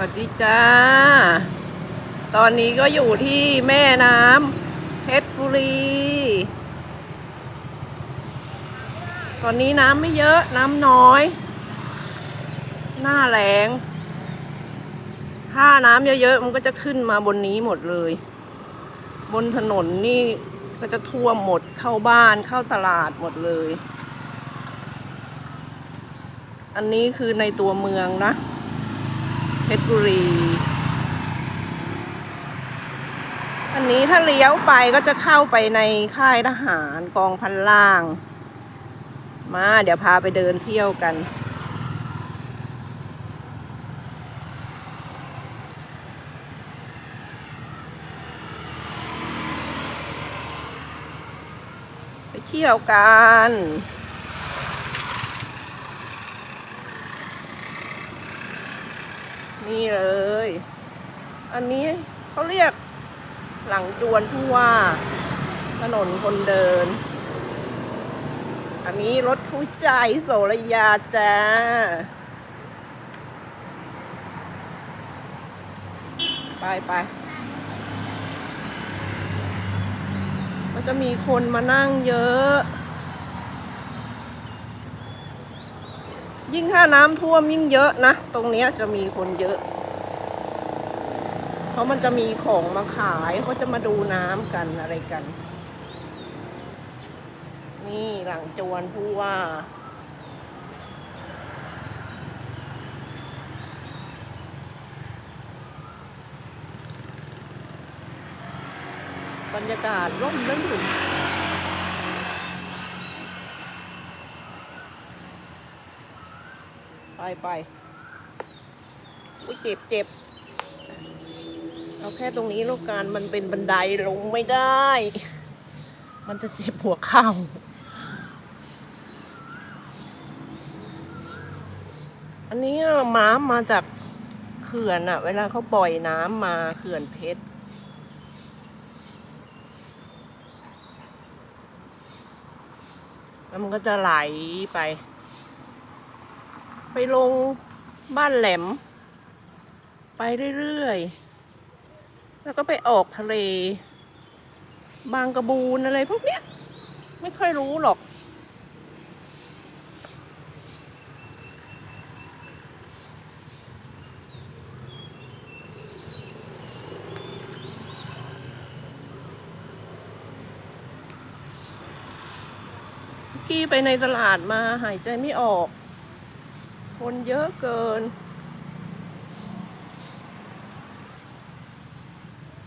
สวัสดีจ้า ตอนนี้ก็อยู่ที่แม่น้ำเพชรบุรี ตอนนี้น้ำไม่เยอะน้ำน้อย หน้าแรงถ้าน้ำเยอะๆมันก็จะขึ้นมาบนนี้หมดเลย บนถนนนี่ก็จะท่วมหมดเข้าบ้านเข้าตลาดหมดเลย อันนี้คือในตัวเมืองนะ เพชรบุรี อันนี้ถ้าเลี้ยวไปก็จะเข้าไปในค่ายทหารกองพันล่าง มาเดี๋ยวพาไปเดินเที่ยวกันไปเที่ยวกัน นี่เลย อันนี้เขาเรียกหลังจวนผู้ว่า ถนนคนเดิน อันนี้รถคู่ใจโสระยาจ้าไปไปก็จะมีคนมานั่งเยอะ ยิ่งถ้าน้ำท่วมยิ่งเยอะนะ ตรงเนี้ยจะมีคนเยอะ เพราะมันจะมีของมาขายเขาจะมาดูน้ำกันอะไรกัน นี่หลังจวนผู้ว่าบรรยากาศร่มรื่น ไปไปอุ้ยเจ็บเจ็บเอาแค่ตรงนี้แล้วกันมันเป็นบันไดลงไม่ได้ มันจะเจ็บหัวเข่าอันนี้ม้ามมาจากเขื่อนอะเวลาเขาปล่อยน้ำมาเขื่อนเพชรแล้วมันก็จะไหลไป ไปลงบ้านแหลม ไปเรื่อยๆ แล้วก็ไปออกทะเล บางกระบูนอะไรพวกเนี้ย ไม่ค่อยรู้หรอกเมื่อกี้ไปในตลาดมาหายใจไม่ออก คนเยอะเกิน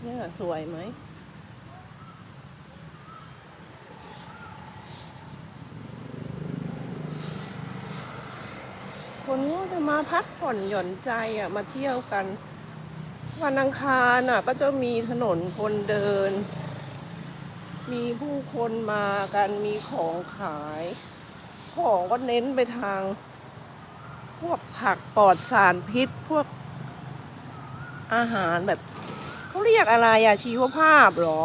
เนี่ยสวยไหมคนก็จะมาพักผ่อนหย่อนใจอะ มาเที่ยวกัน วันอังคารอะ ก็จะมีถนนคนเดิน มีผู้คนมากันมีของขาย ของก็เน้นไปทาง พวกผักปลอดสารพิษพวกอาหารแบบเขาเรียกอะไรอะชีวภาพเหรอ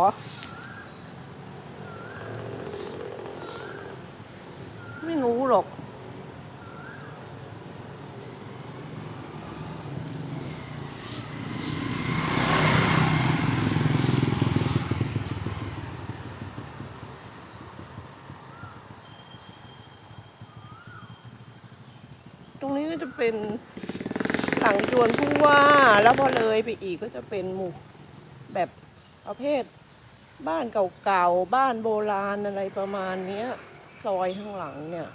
ไม่รู้หรอก รงนี้ก็จะเป็นหลังจวนผู้ว่า แล้วพอเลยไปอีกก็จะเป็นหมู่แบบประเภท บ้านเก่าๆ บ้านโบราณอะไรประมาณนี้ซอยข้างหลังเนี่ย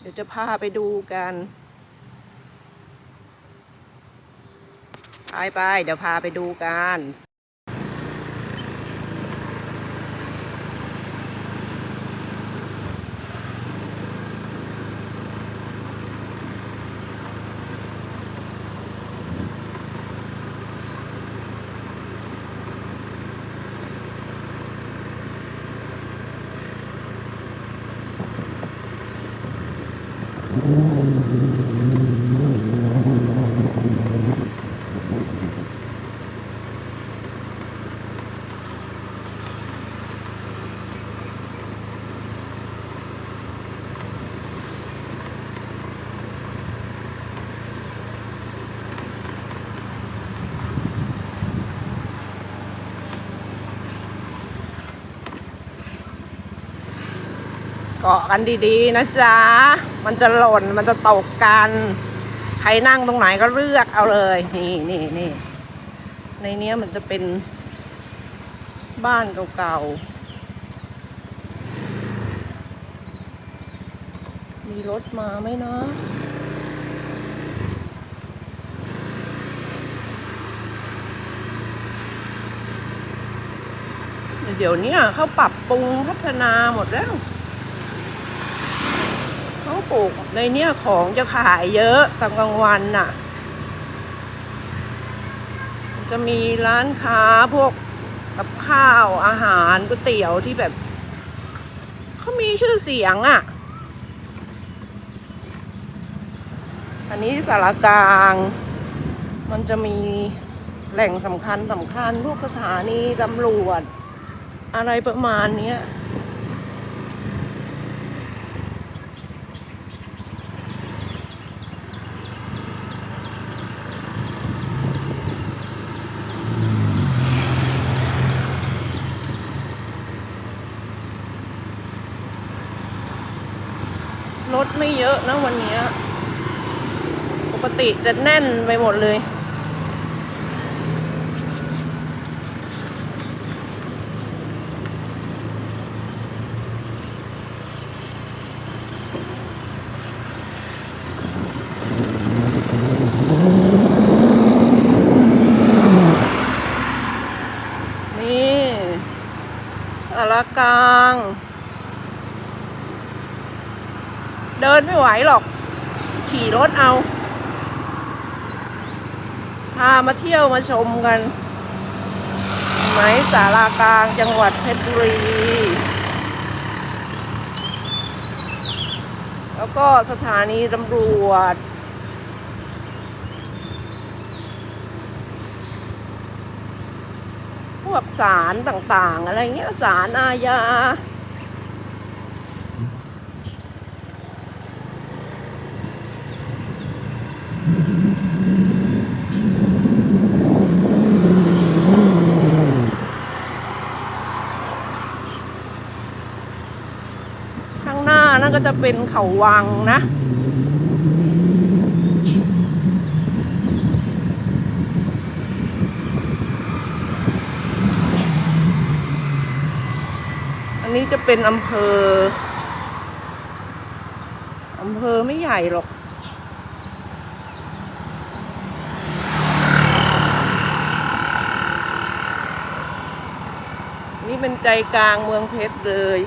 เดี๋ยวจะพาไปดูกันไปไปเดี๋ยวพาไปดูกัน Oh, my God. เกาะกันดีๆนะจ๊ะ มันจะหล่น มันจะตกกัน ใครนั่งตรงไหนก็เลือกเอาเลย นี่นี่นี่ ในเนี้ยมันจะเป็นบ้านเก่าๆ มีรถมาไหมนะเดี๋ยวนี้เขาปรับปรุงพัฒนาหมดแล้ว ปลูกในเนี้ยของจะขายเยอะตอนกลางวันน่ะ จะมีร้านค้าพวกกับข้าวอาหารก๋วยเตี๋ยวที่แบบเขามีชื่อเสียงอะ่ะ อันนี้สารกลาง มันจะมีแหล่งสำคัญสำคัญพวกสถานีตำรวจ อะไรประมาณเนี้ย รถไม่เยอะนะวันนี้ ปกติจะแน่นไปหมดเลย นี่สารกลาง เดินไม่ไหวหรอก ขี่รถเอา พามาเที่ยวมาชมกัน ไหมสารากลางจังหวัดเพชรบุรี แล้วก็สถานีตำรวจพวกสารต่างๆ อะไรเงี้ยสารอาญา ข้างหน้านั่นก็จะเป็นเขาวังนะอันนี้จะเป็นอำเภอ อำเภอไม่ใหญ่หรอก นี่เป็นใจกลางเมืองเพชรเลย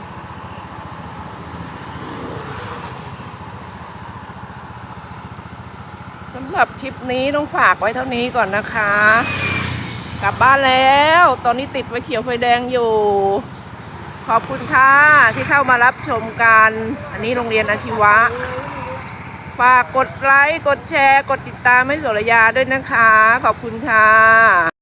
สำหรับคลิปนี้ต้องฝากไว้เท่านี้ก่อนนะคะ กลับบ้านแล้ว ตอนนี้ติดไฟเขียวไฟแดงอยู่ ขอบคุณค่ะที่เข้ามารับชมกัน อันนี้โรงเรียนอาชีวะ ฝากกดไลค์ กดแชร์ กดติดตามให้โสรยาด้วยนะคะ ขอบคุณค่ะ